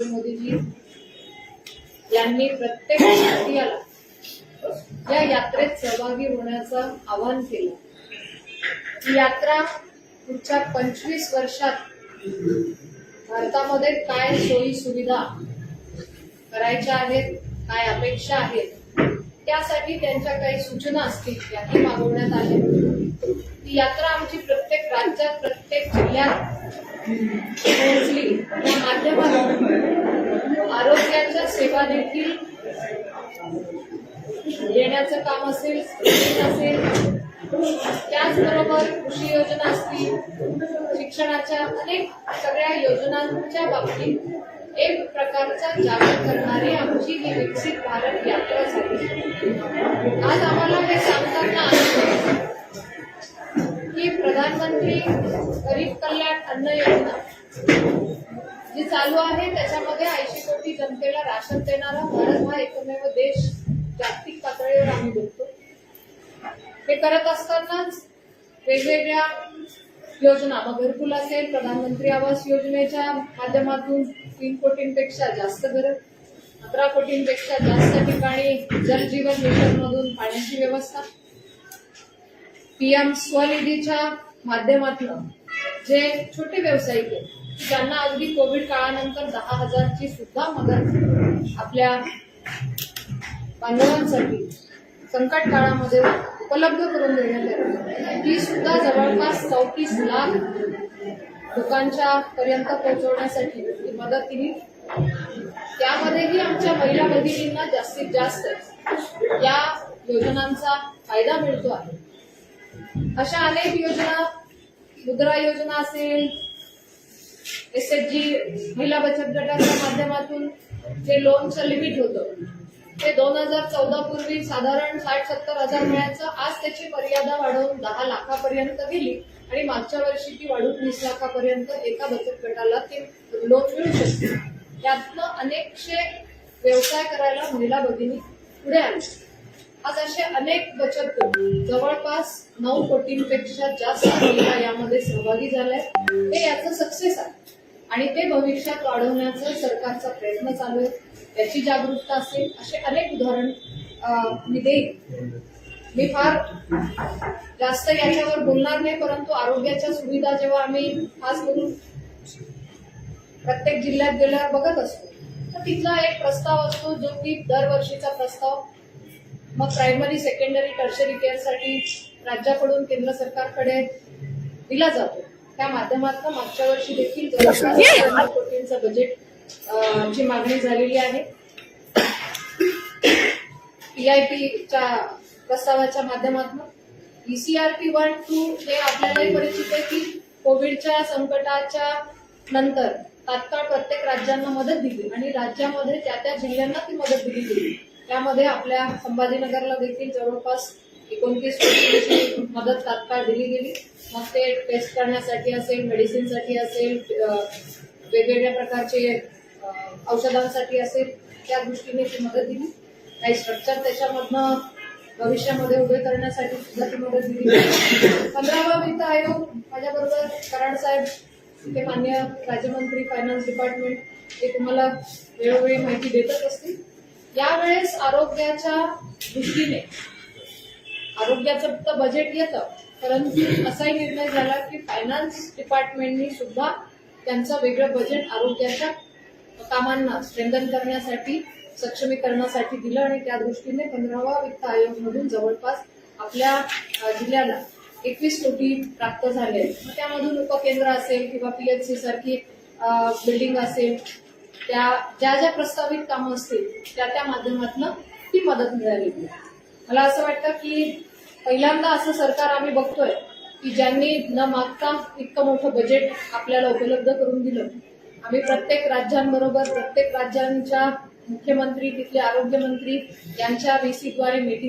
मोदीजी यांनी प्रत्येक भारतीयाला या यात्रेत सहभागी होण्याचं आवाहन केलं. ही यात्रा पुढच्या पंचवीस वर्षात भारतामध्ये काय सोयी सुविधा करायच्या आहेत काय अपेक्षा आहेत त्यासाठी त्यांच्या काही सूचना असतील याही मागवण्यात आल्या. ही यात्रा आमची प्रत्येक राज्यात प्रत्येक जिल्ह्यात पोहोचली या माध्यमातून आरोग्याच्या सेवा देखील देण्याचं काम असेल असेल त्याचबरोबर कृषी योजना असतील शिक्षणाच्या अनेक सगळ्या योजनांच्या बाबतीत एक प्रकारचा जागर करणारी आमची ही विकसित भारत यात्रा झाली. आज आम्हाला हे सांगताना प्रधानमंत्री गरीब कल्याण अन्न योजना जी चालू आहे त्याच्यामध्ये ऐंशी कोटी जनतेला राशन देणारा भारत हा एकमेव देश जागतिक पातळीवर आम्ही बघतो. हे करत असतानाच वेगवेगळ्या योजना मग घरकुल असेल प्रधानमंत्री आवास योजनेच्या माध्यमातून तीन कोटींपेक्षा जास्त घरं अकरा कोटींपेक्षा जास्त ठिकाणी जलजीवन मिशन मधून पाण्याची व्यवस्था पीएम स्वनिधीच्या माध्यमातून जे छोटे व्यावसायिक आहेत त्यांना अगदी कोविड काळानंतर दहा हजारची सुद्धा मदत आपल्या बांधवांसाठी संकट काळामध्ये उपलब्ध करून देण्यात आली. ती सुद्धा जवळपास चौतीस लाख लोकांच्या पर्यंत पोहोचवण्यासाठी मदत दिली. त्यामध्येही आमच्या महिला भगिनींना जास्तीत जास्त या योजनांचा फायदा मिळतो आहे. अशा अनेक योजना मुद्रा योजना असेल एस एच जी महिला बचत गटाच्या माध्यमातून जे लोनचं लिमिट होतं ते दोन हजार चौदा पूर्वी साधारण साठ सत्तर हजार मिळायचं. आज त्याची मर्यादा वाढवून दहा लाखापर्यंत गेली आणि मागच्या वर्षी ती वाढून वीस लाखापर्यंत एका बचत गटाला ते लोन मिळू शकते. त्यातनं अनेकशे व्यवसाय करायला महिला भगिनी पुढे आली आज असे अनेक बचत गट जवळपास नऊ कोटींपेक्षा जास्त महिला यामध्ये सहभागी झाल्या हे याचं सक्सेस आहे. आणि ते भविष्यात वाढवण्याचा सरकारचा प्रयत्न चालू आहे. त्याची जागरूकता असेल असे अनेक उदाहरण मी देईन. मी फार जास्त याच्यावर बोलणार नाही परंतु आरोग्याच्या सुविधा जेव्हा आम्ही खास करून प्रत्येक जिल्ह्यात गेल्यावर बघत असतो तर तिथला एक प्रस्ताव असतो जो की दरवर्षीचा प्रस्ताव मग प्रायमरी सेकंडरी टर्शरी केअरसाठी राज्याकडून केंद्र सरकारकडे दिला जातो. त्या माध्यमातून मागच्या वर्षी देखील जवळपास कोटींचं बजेट ची मागणी झालेली आहे. पीआयपीच्या प्रस्तावाच्या माध्यमातून E ईसीआरपी वन टू हे आपल्यालाही परिचित आहे की कोविडच्या संकटाच्या नंतर तात्काळ प्रत्येक राज्यांना मदत दिली आणि राज्यामध्ये त्या त्या जिल्ह्यांना ती मदत दिली गेली. त्यामध्ये आपल्या संभाजीनगरला देखील जवळपास एकोणतीस कोटीची मदत तात्काळ दिली गेली. मग ते टेस्ट करण्यासाठी असेल मेडिसिनसाठी असेल वेगवेगळ्या प्रकारचे औषधांसाठी असेल त्या दृष्टीने ती मदत दिली. काही स्ट्रक्चर त्याच्यामधनं भविष्यामध्ये उभे करण्यासाठी सुद्धा ती मदत दिली. पंधरावा वित्त आयोग माझ्याबरोबर कराड साहेब ते मान्य राज्यमंत्री फायनान्स डिपार्टमेंट ते तुम्हाला वेळोवेळी माहिती देतच असतील. यावेळेस आरोग्याच्या दृष्टीने आरोग्याचं तर बजेट येतं परंतु असाही निर्णय झाला की फायनान्स डिपार्टमेंटनी सुद्धा त्यांचं वेगळं बजेट आरोग्याच्या कामांना स्ट्रेंथन करण्यासाठी सक्षमीकरणासाठी दिलं आणि त्या दृष्टीने पंधरावा वित्त आयोगमधून जवळपास आपल्या जिल्ह्याला एकवीस कोटी प्राप्त झाले आहेत. त्यामधून उपकेंद्र असेल किंवा पीएचसी सारखी बिल्डिंग असेल त्या ज्या ज्या प्रस्तावित कामं असतील त्या त्या माध्यमातून ती मदत मिळाली. मला असं वाटतं की पहिल्यांदा असं सरकार आम्ही बघतोय की ज्यांनी न मागता इतकं मोठं बजेट आपल्याला उपलब्ध करून दिलं आम्ही प्रत्येक राज्यांबरोबर प्रत्येक राज्यांच्या मुख्यमंत्री तिथले आरोग्यमंत्री यांच्या व्हीसीद्वारे मीटिंग